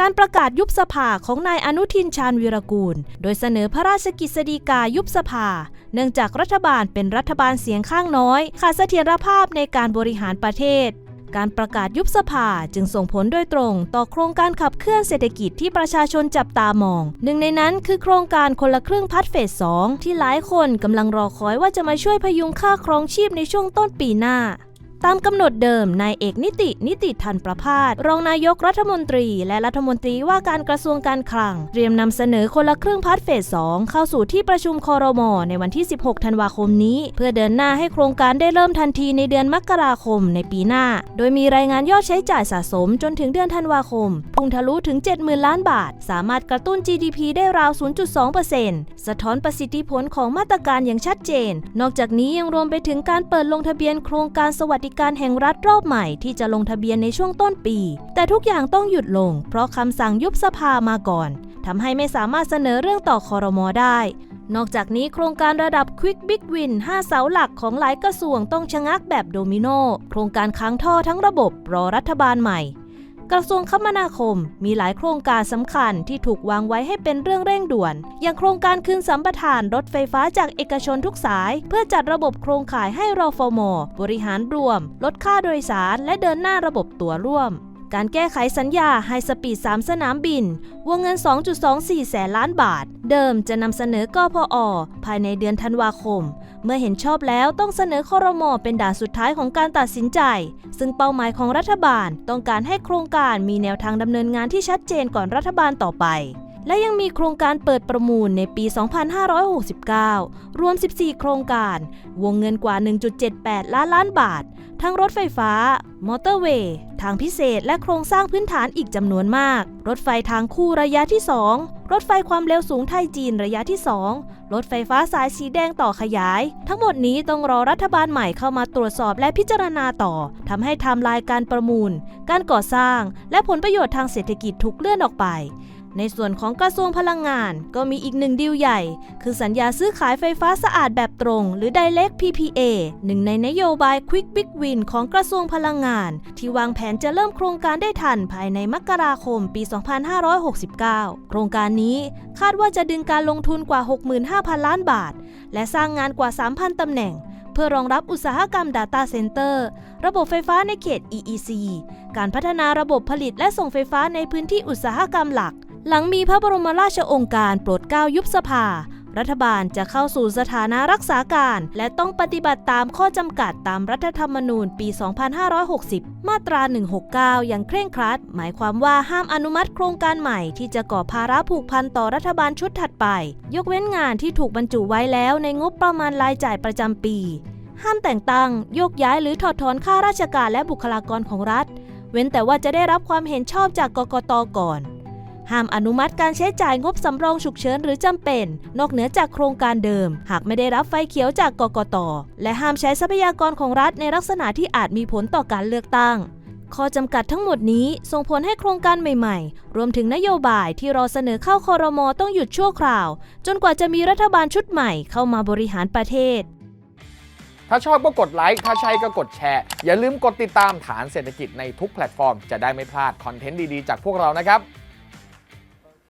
การประกาศยุบสภาของนายอนุทินชาญวีรกูล โดยเสนอพระราชกิจสฎีกายุบสภา เนื่องจากรัฐบาลเป็นรัฐบาลเสียงข้างน้อยขาดเสถียรภาพในการบริหารประเทศ การประกาศยุบสภาจึงส่งผลโดยตรงต่อโครงการขับเคลื่อนเศรษฐกิจที่ประชาชนจับตามอง หนึ่งในนั้นคือโครงการคนละครึ่งพัดเฟสสองที่หลายคนกำลังรอคอยว่าจะมาช่วยพยุงค่าครองชีพในช่วงต้นปีหน้า ตามกำหนดเดิมนายเอกนิติ นิติทันประพาสรองนายกรัฐมนตรี และรัฐมนตรีว่าการกระทรวงการคลัง เตรียมนำเสนอคนละครึ่งพัดเฟส 2 เข้าสู่ที่ประชุมคอรมอในวันที่ 16 ธันวาคมนี้ เพื่อเดินหน้าให้โครงการได้เริ่มทันทีในเดือนมกราคมในปีหน้า โดยมีรายงานยอดใช้จ่ายสะสมจนถึงเดือนธันวาคม พุ่งทะลุถึง 70,000 ล้านบาท สามารถกระตุ้น GDP ได้ราว 0.2%สะท้อนประสิทธิผลของมาตรการอย่างชัดเจน นอกจากนี้ยังรวมไปถึงการเปิดลงทะเบียนโครงการสวัสดิการแห่งรัฐรอบใหม่ที่จะลงทะเบียนในช่วงต้นปี แต่ทุกอย่างต้องหยุดลง เพราะคำสั่งยุบสภามาก่อนทำให้ไม่สามารถเสนอเรื่องต่อคอรมอได้ นอกจากนี้โครงการระดับ Quick Big Win 5เสาหลักของหลายกระทรวงต้องชะงักแบบโดมิโนโครงการค้างท่อทั้งระบบรอรัฐบาลใหม่ กระทรวงคมนาคมมีหลายโครงการสำคัญที่ถูกวางไว้ให้เป็นเรื่องเร่งด่วน อย่างโครงการคืนสัมปทานรถไฟฟ้าจากเอกชนทุกสาย เพื่อจัดระบบโครงข่ายให้รอฟมบริหารรวม ลดค่าโดยสารและเดินหน้าระบบตั๋วร่วม การแก้ไขสัญญาไฮสปีด 3 สนามบิน วงเงิน 2.24 แสนล้านบาท เดิมจะนำเสนอกพอภายในเดือนธันวาคม เมื่อเห็นชอบแล้วต้องเสนอคอรมอเป็นด่านสุดท้ายของการตัดสินใจ ซึ่งเป้าหมายของรัฐบาลต้องการให้โครงการมีแนวทางดำเนินงานที่ชัดเจนก่อนรัฐบาลต่อไปและยังมีโครงการเปิดประมูลในปี 2569 รวม 14 โครงการ วงเงินกว่า 1.78 ล้านล้านบาท ทั้งรถไฟฟ้า มอเตอร์เวย์ ทางพิเศษและโครงสร้างพื้นฐานอีกจำนวนมาก รถไฟทางคู่ระยะที่ 2 รถไฟความเร็วสูงไทยจีนระยะที่ 2 รถไฟฟ้าสายสีแดงต่อขยาย ทั้งหมดนี้ต้องรอรัฐบาลใหม่เข้ามาตรวจสอบและพิจารณาต่อทำให้ไทม์ไลน์การประมูล การก่อสร้าง และผลประโยชน์ทางเศรษฐกิจถูกเลื่อนออกไป ในส่วนของกระทรวงพลังงาน ก็มีอีกหนึ่งดีลใหญ่ คือสัญญาซื้อขายไฟฟ้าสะอาดแบบตรง หรือ Direct PPA หนึ่งในนโยบาย Quick Big Win ของกระทรวงพลังงาน ที่วางแผนจะเริ่มโครงการได้ทันภายในมกราคมปี 2569 โครงการนี้คาดว่าจะดึงการลงทุนกว่า 65,000 ล้านบาท และสร้างงานกว่า 3,000 ตำแหน่งเพื่อรองรับอุตสาหกรรม Data Center ระบบไฟฟ้าในเขต EEC การพัฒนาระบบผลิตและส่งไฟฟ้าในพื้นที่อุตสาหกรรมหลัก หลังมีพระบรมราชองค์การโปรดเกล้ายุบสภา รัฐบาลจะเข้าสู่สถานะรักษาการ และต้องปฏิบัติตามข้อจำกัดตามรัฐธรรมนูญปี 2560 มาตรา 169 อย่างเคร่งครัด หมายความว่าห้ามอนุมัติโครงการใหม่ที่จะก่อภาระผูกพันต่อรัฐบาลชุดถัดไป ยกเว้นงานที่ถูกบรรจุไว้แล้วในงบประมาณรายจ่ายประจำปี ห้ามแต่งตั้งโยกย้ายหรือถอดถอนข้าราชการและบุคลากรของรัฐ เว้นแต่ว่าจะได้รับความเห็นชอบจากกกตก่อน ห้ามอนุมัติการใช้จ่ายงบสำรองฉุกเฉินหรือจำเป็น นอกเหนือจากโครงการเดิม หากไม่ได้รับไฟเขียวจากกกต และห้ามใช้ทรัพยากรของรัฐในลักษณะที่อาจมีผลต่อการเลือกตั้งข้อจำกัดทั้งหมดนี้ส่งผลให้โครงการใหม่ๆ รวมถึงนโยบายที่รอเสนอเข้าคอรมอต้องหยุดชั่วคราว จนกว่าจะมีรัฐบาลชุดใหม่เข้ามาบริหารประเทศ ถ้าชอบก็กดไลค์ ถ้าใช่ก็กดแชร์ อย่าลืมกดติดตามฐานเศรษฐกิจในทุกแพลตฟอร์ม จะได้ไม่พลาดคอนเทนต์ดีๆ จากพวกเรานะครับ